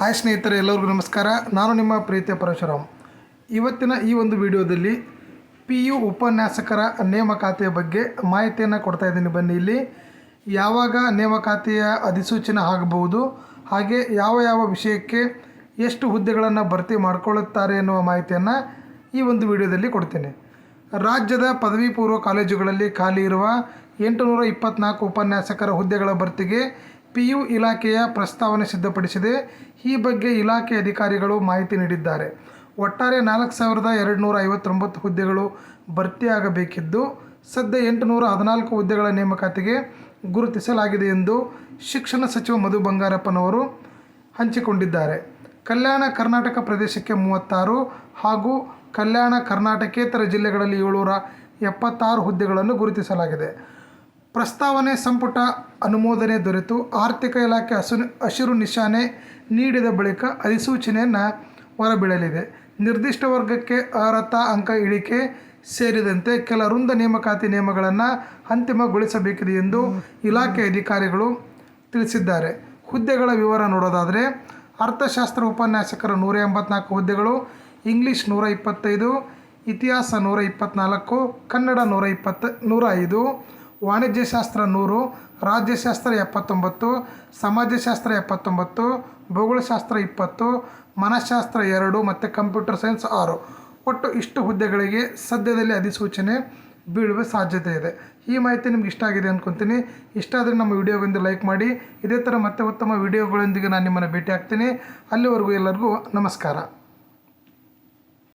Hi ಸ್ನೇಹಿತರೆ, ಎಲ್ಲರಿಗೂ ನಮಸ್ಕಾರ. ನಾನು ನಿಮ್ಮ ಪ್ರೀತಿಯ ಪರಶುರಾಮ್. ಇವತ್ತಿನ ಈ ಒಂದು ವಿಡಿಯೋದಲ್ಲಿ ಪಿ ಯು ಉಪನ್ಯಾಸಕರ ನೇಮಕಾತಿಯ ಬಗ್ಗೆ ಮಾಹಿತಿಯನ್ನು ಕೊಡ್ತಾ ಇದ್ದೀನಿ ಬನ್ನಿ ಇಲ್ಲಿ. ಯಾವಾಗ ನೇಮಕಾತಿಯ ಅಧಿಸೂಚನೆ ಆಗಬಹುದು, ಹಾಗೆ ಯಾವ ಯಾವ ವಿಷಯಕ್ಕೆ ಎಷ್ಟು ಹುದ್ದೆಗಳನ್ನು ಭರ್ತಿ ಮಾಡಿಕೊಳ್ಳುತ್ತಾರೆ ಎನ್ನುವ ಮಾಹಿತಿಯನ್ನು ಈ ಒಂದು ವಿಡಿಯೋದಲ್ಲಿ ಕೊಡ್ತೇನೆ. ರಾಜ್ಯದ ಪದವಿ ಪೂರ್ವ ಕಾಲೇಜುಗಳಲ್ಲಿ ಖಾಲಿ ಇರುವ ಎಂಟುನೂರ ಇಪ್ಪತ್ನಾಲ್ಕು ಉಪನ್ಯಾಸಕರ ಹುದ್ದೆಗಳ ಭರ್ತಿಗೆ ಪಿ ಯು ಇಲಾಖೆಯ ಪ್ರಸ್ತಾವನೆ ಸಿದ್ಧಪಡಿಸಿದೆ. ಈ ಬಗ್ಗೆ ಇಲಾಖೆ ಅಧಿಕಾರಿಗಳು ಮಾಹಿತಿ ನೀಡಿದ್ದಾರೆ. ಒಟ್ಟಾರೆ ನಾಲ್ಕು ಸಾವಿರದ ಎರಡು ನೂರ ಐವತ್ತೊಂಬತ್ತು ಹುದ್ದೆಗಳು ಭರ್ತಿಯಾಗಬೇಕಿದ್ದು, ಸದ್ಯ ಎಂಟುನೂರ ಹದಿನಾಲ್ಕು ಹುದ್ದೆಗಳ ನೇಮಕಾತಿಗೆ ಗುರುತಿಸಲಾಗಿದೆ ಎಂದು ಶಿಕ್ಷಣ ಸಚಿವ ಮಧು ಬಂಗಾರಪ್ಪನವರು ಹಂಚಿಕೊಂಡಿದ್ದಾರೆ. ಕಲ್ಯಾಣ ಕರ್ನಾಟಕ ಪ್ರದೇಶಕ್ಕೆ ಮೂವತ್ತಾರು ಹಾಗೂ ಕಲ್ಯಾಣ ಕರ್ನಾಟಕೇತರ ಜಿಲ್ಲೆಗಳಲ್ಲಿ ಏಳ್ನೂರ ಎಪ್ಪತ್ತಾರು ಹುದ್ದೆಗಳನ್ನು ಗುರುತಿಸಲಾಗಿದೆ. ಪ್ರಸ್ತಾವನೆ ಸಂಪುಟ ಅನುಮೋದನೆ ದೊರೆತು. ಆರ್ಥಿಕ ಇಲಾಖೆ ಹಸು ಹಸಿರು ನಿಶಾನೆ ನೀಡಿದ ಬಳಿಕ ಅಧಿಸೂಚನೆಯನ್ನು ಹೊರಬೀಳಲಿದೆ ನಿರ್ದಿಷ್ಟ ವರ್ಗಕ್ಕೆ ಅರ್ಹತಾ ಅಂಕ ಇಳಿಕೆ ಸೇರಿದಂತೆ ಕೆಲ ವೃಂದ ನೇಮಕಾತಿ ನಿಯಮಗಳನ್ನು ಅಂತಿಮಗೊಳಿಸಬೇಕಿದೆ ಎಂದು ಇಲಾಖೆ ಅಧಿಕಾರಿಗಳು ತಿಳಿಸಿದ್ದಾರೆ. ಹುದ್ದೆಗಳ ವಿವರ ನೋಡೋದಾದರೆ, ಅರ್ಥಶಾಸ್ತ್ರ ಉಪನ್ಯಾಸಕರ ನೂರ ಎಂಬತ್ನಾಲ್ಕು ಹುದ್ದೆಗಳು, ಇಂಗ್ಲೀಷ್ ನೂರ ಇಪ್ಪತ್ತೈದು, ಇತಿಹಾಸ ನೂರ ಇಪ್ಪತ್ತ್ನಾಲ್ಕು ಕನ್ನಡ ನೂರ ಇಪ್ಪತ್ತು, ನೂರ ಐದು ವಾಣಿಜ್ಯಶಾಸ್ತ್ರ ನೂರು, ರಾಜ್ಯಶಾಸ್ತ್ರ ಎಪ್ಪತ್ತೊಂಬತ್ತು, ಸಮಾಜಶಾಸ್ತ್ರ ಎಪ್ಪತ್ತೊಂಬತ್ತು, ಭೂಗೋಳಶಾಸ್ತ್ರ ಇಪ್ಪತ್ತು, ಮನಃಶಾಸ್ತ್ರ ಎರಡು ಮತ್ತು ಕಂಪ್ಯೂಟರ್ ಸೈನ್ಸ್ ಆರು. ಒಟ್ಟು ಇಷ್ಟು ಹುದ್ದೆಗಳಿಗೆ ಸದ್ಯದಲ್ಲಿ ಅಧಿಸೂಚನೆ ಬೀಳುವ ಸಾಧ್ಯತೆ ಇದೆ. ಈ ಮಾಹಿತಿ ನಿಮ್ಗೆ ಇಷ್ಟ ಆಗಿದೆ ಅಂದ್ಕೊತೀನಿ ಇಷ್ಟ ಆದರೆ ನಮ್ಮ ವಿಡಿಯೋಗೊಂದು ಲೈಕ್ ಮಾಡಿ. ಇದೇ ಥರ ಮತ್ತೆ ಉತ್ತಮ ವಿಡಿಯೋಗಳೊಂದಿಗೆ ನಾನು ನಿಮ್ಮನ್ನು ಭೇಟಿ ಆಗ್ತೀನಿ. ಅಲ್ಲಿವರೆಗೂ ಎಲ್ಲರಿಗೂ ನಮಸ್ಕಾರ.